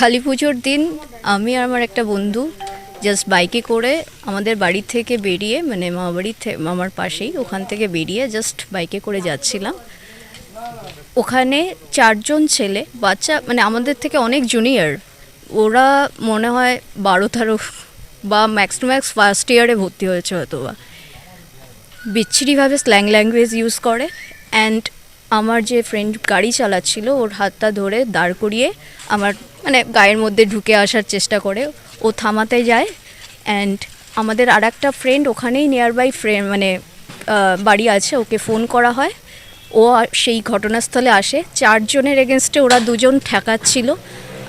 কালী পুজোর দিন আমি আর আমার একটা বন্ধু জাস্ট বাইকে করে আমাদের বাড়ি থেকে বেরিয়ে মানে মামা বাড়ি মামার পাশেই ওখান থেকে বেরিয়ে জাস্ট বাইকে করে যাচ্ছিলাম। ওখানে চারজন ছেলে, বাচ্চা মানে আমাদের থেকে অনেক জুনিয়র ওরা মনে হয় বারো তেরো বা ম্যাক্স টু ম্যাক্স ফার্স্ট ইয়ারে ভর্তি হয়েছে হয়তো বা বিচ্ছিরিভাবে স্ল্যাং ল্যাঙ্গুয়েজ ইউজ করে অ্যান্ড আমার যে ফ্রেন্ড গাড়ি চালাচ্ছিল, ওর হাতটা ধরে দাঁড় করিয়ে আমার মানে গায়ের মধ্যে ঢুকে আসার চেষ্টা করে। ও থামাতে যায় অ্যান্ড আমাদের আর একটা ফ্রেন্ড ওখানেই নিয়ার বাই ফ্রেন্ড মানে বাড়ি আছে, ওকে ফোন করা হয়। ও সেই ঘটনাস্থলে আসে। চারজনের এগেনস্টে ওরা দুজন ঠেকাচ্ছিল।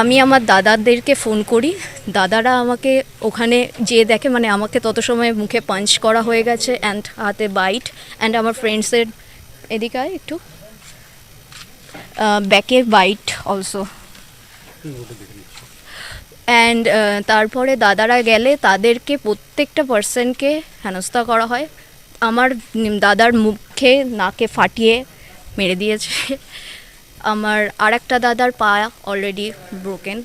আমি আমার দাদাদেরকে ফোন করি। দাদারা আমাকে ওখানে যেয়ে দেখে মানে আমাকে তত সময় মুখে পাঞ্চ করা হয়ে গেছে অ্যান্ড হাতে বাইট অ্যান্ড আমার ফ্রেন্ডসের এদিকে একটু। ব্যাকে বাইট অলসো অ্যান্ড তারপরে দাদারা গেলে তাদেরকে প্রত্যেকটা পার্সনকে হেনস্থা করা হয়। আমার দাদার মুখে, নাকে ফাটিয়ে মেরে দিয়েছে। আমার আর একটা দাদার পা অলরেডি ব্রোকেন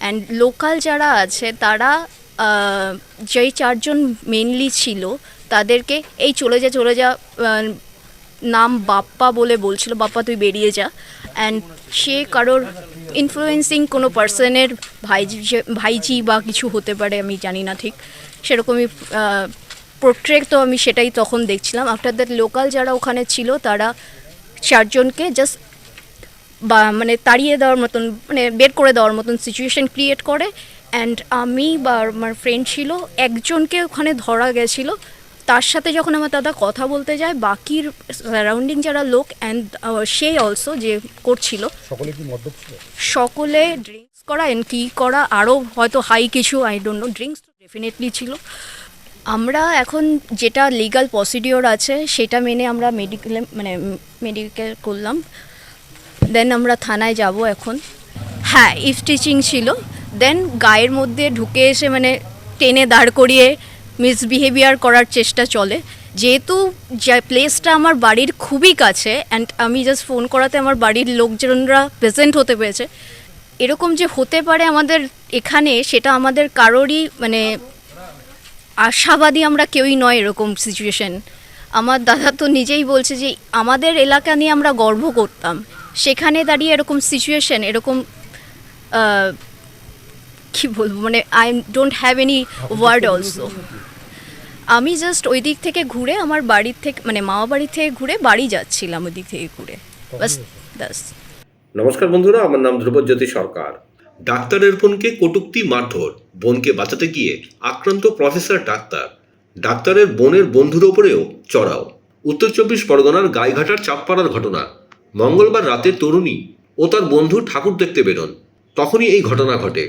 অ্যান্ড লোকাল যারা আছে, তারা যেই চারজন মেনলি ছিল, তাদেরকে এই চলে যা চলে যা নাম বাপ্পা বলে বলছিল, বাপ্পা, তুই বেরিয়ে যা। অ্যান্ড সে কারোর ইনফ্লুয়েন্সিং কোনো পার্সনের ভাইজি ভাইজি বা কিছু হতে পারে, আমি জানি না ঠিক। সেরকমই পোর্ট্রেট তো আমি সেটাই তখন দেখছিলাম। আফটার দ্যাট লোকাল যারা ওখানে ছিল, তারা চারজনকে জাস্ট বা মানে তাড়িয়ে দেওয়ার মতন মানে বের করে দেওয়ার মতন সিচুয়েশন ক্রিয়েট করে। অ্যান্ড আমি বা, আমার ফ্রেন্ড ছিল, একজনকে ওখানে ধরা গেছিল। তার সাথে যখন আমার দাদা কথা বলতে যায় বাকির সারাউন্ডিং যারা লোক অ্যান্ড সে অলসো যে করছিল সকলে কি মদ্যপ ছিল? সকলে ড্রিঙ্কস করা এন্ড কি করা আরও হয়তো হাই কিছু আই ডোন্ট নো ড্রিঙ্কস তো ডেফিনেটলি ছিল। আমরা এখন যেটা লিগাল প্রসিডিওর আছে সেটা মেনে আমরা মেডিকেল মানে মেডিকেল করলাম। দেন আমরা থানায় যাব এখন। হ্যাঁ ইফ টিচিং ছিল। দেন গায়ের মধ্যে ঢুকে এসে মানে টেনে দাঁড় করিয়ে মিসবিহেভিয়ার করার চেষ্টা চলে। যেহেতু প্লেসটা আমার বাড়ির খুবই কাছে অ্যান্ড আমি জাস্ট ফোন করাতে আমার বাড়ির লোকজনরা প্রেজেন্ট হতে পেরেছে। এরকম যে হতে পারে আমাদের এখানে, সেটা আমাদের কারোরই মানে আশাবাদী আমরা কেউই নয় এরকম সিচুয়েশন আমার দাদা তো নিজেই বলছে যে, আমাদের এলাকা নিয়ে আমরা গর্ব করতাম। সেখানে দাঁড়িয়ে এরকম সিচুয়েশন এরকম কি বলব মানে I don't have any word also আমি জাস্ট ওই দিক থেকে ঘুরে আমার বাড়ির থেকে মানে মামা বাড়ি থেকে ঘুরে বাড়ি যাচ্ছিলাম ওই দিক থেকে ঘুরে। নমস্কার বন্ধুরা, আমার নাম ধ্রুবজ্যোতি সরকার। ডাক্তারের বোনকে কটুক্তি মারধর, বোনকে বাঁচাতে গিয়ে আক্রান্ত প্রফেসর ডাক্তার। ডাক্তারের বোনের বন্ধুর ওপরেও চড়াও। উত্তর চব্বিশ পরগনার গাইঘাটার চাপপাড়ার ঘটনা। মঙ্গলবার রাতে তরুণী ও তার বন্ধু ঠাকুর দেখতে বেরোন। তখনই এই ঘটনা ঘটে।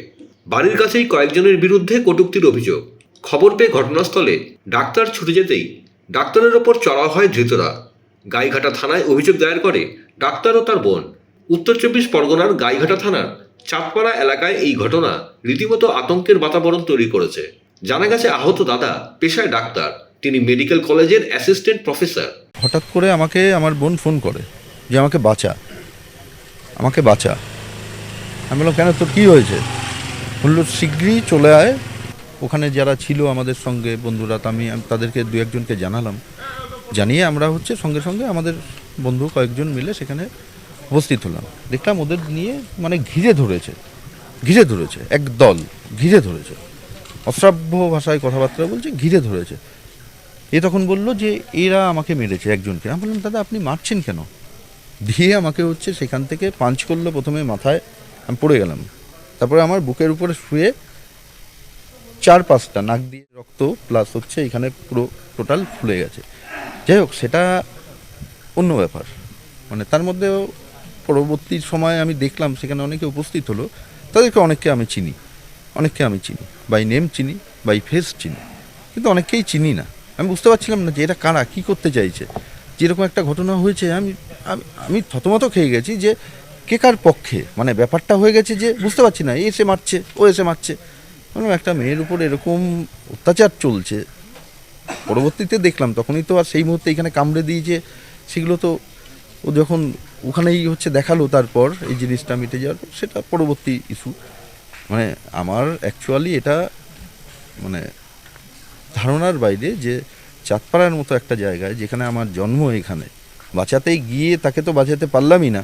বাড়ির কাছেই কয়েকজনের বিরুদ্ধে কটুক্তির অভিযোগ। খবর পেয়ে ঘটনাস্থলে ডাক্তার ছুটে যেতেই ডাক্তারের ওপর চড়াও হয় ধৃতরা। গাইঘাটা থানায় অভিযোগ দায়ের করে ডাক্তার ও তার বোন। উত্তর চব্বিশ পরগনার গাইঘাটা থানার চাঁদপাড়া এলাকায় এই ঘটনা রীতিমতো আতঙ্কের বাতাবরণ তৈরি করেছে। জানা গেছে, আহত দাদা পেশায় ডাক্তার। তিনি মেডিকেল কলেজের অ্যাসিস্ট্যান্ট প্রফেসর। হঠাৎ করে আমাকে আমার বোন ফোন করে যে আমাকে বাঁচা। আমাকে বাঁচা। আমি বললাম, কেন? তোর কী হয়েছে? বলল শীঘ্রই চলে আয়। ওখানে যারা ছিল আমাদের সঙ্গে বন্ধুরা আমি তাদেরকে দু একজনকে জানালাম। জানিয়ে আমরা হচ্ছে সঙ্গে সঙ্গে আমাদের বন্ধু কয়েকজন মিলে সেখানে উপস্থিত হলাম। দেখলাম ওদের নিয়ে মানে ঘিরে ধরেছে ঘিরে ধরেছে, এক দল ঘিরে ধরেছে। অশ্রাব্য ভাষায় কথাবার্তা বলছে, ঘিরে ধরেছে। এ তখন বলল যে, এরা আমাকে মেরেছে একজনকে। আমি বললাম, দাদা, আপনি মারছেন কেন? দিয়ে আমাকে হচ্ছে সেখান থেকে পাঞ্চ করল প্রথমে মাথায়, আমি পড়ে গেলাম। তারপরে আমার বুকের উপরে শুয়ে চার পাঁচটা নাক দিয়ে রক্ত প্লাস হচ্ছে, এখানে পুরো টোটাল ফুলে গেছে। যাই হোক, সেটা অন্য ব্যাপার। মানে তার মধ্যেও পরবর্তী সময়ে আমি দেখলাম, সেখানে অনেকে উপস্থিত হলো, তাদেরকে অনেককে আমি চিনি। অনেককে আমি চিনি বাই নেম চিনি বাই ফেস চিনি। কিন্তু অনেককেই চিনি না। আমি বুঝতে পারছিলাম না যে এটা কারা, কী করতে চাইছে। যেরকম একটা ঘটনা হয়েছে আমি, আমি- থতমত খেয়ে গেছি যে কে কার পক্ষে? মানে ব্যাপারটা হয়ে গেছে যে বুঝতে পারছি না এসে মারছে ও এসে মারছে। মানে একটা মেয়ের উপর এরকম অত্যাচার চলছে। পরবর্তীতে দেখলাম তখনই তো আর সেই মুহূর্তে এখানে কামড়ে দিয়েছে সেগুলো তো ও যখন ওখানেই হচ্ছে দেখাল তারপর এই জিনিসটা মিটে যাওয়ার পর, সেটা পরবর্তী ইস্যু মানে আমার অ্যাকচুয়ালি এটা মানে ধারণার বাইরে যে চাঁদপাড়ার মতো একটা জায়গায় যেখানে আমার জন্ম এখানে বাঁচাতে গিয়ে তাকে তো বাঁচাতে পারলামই না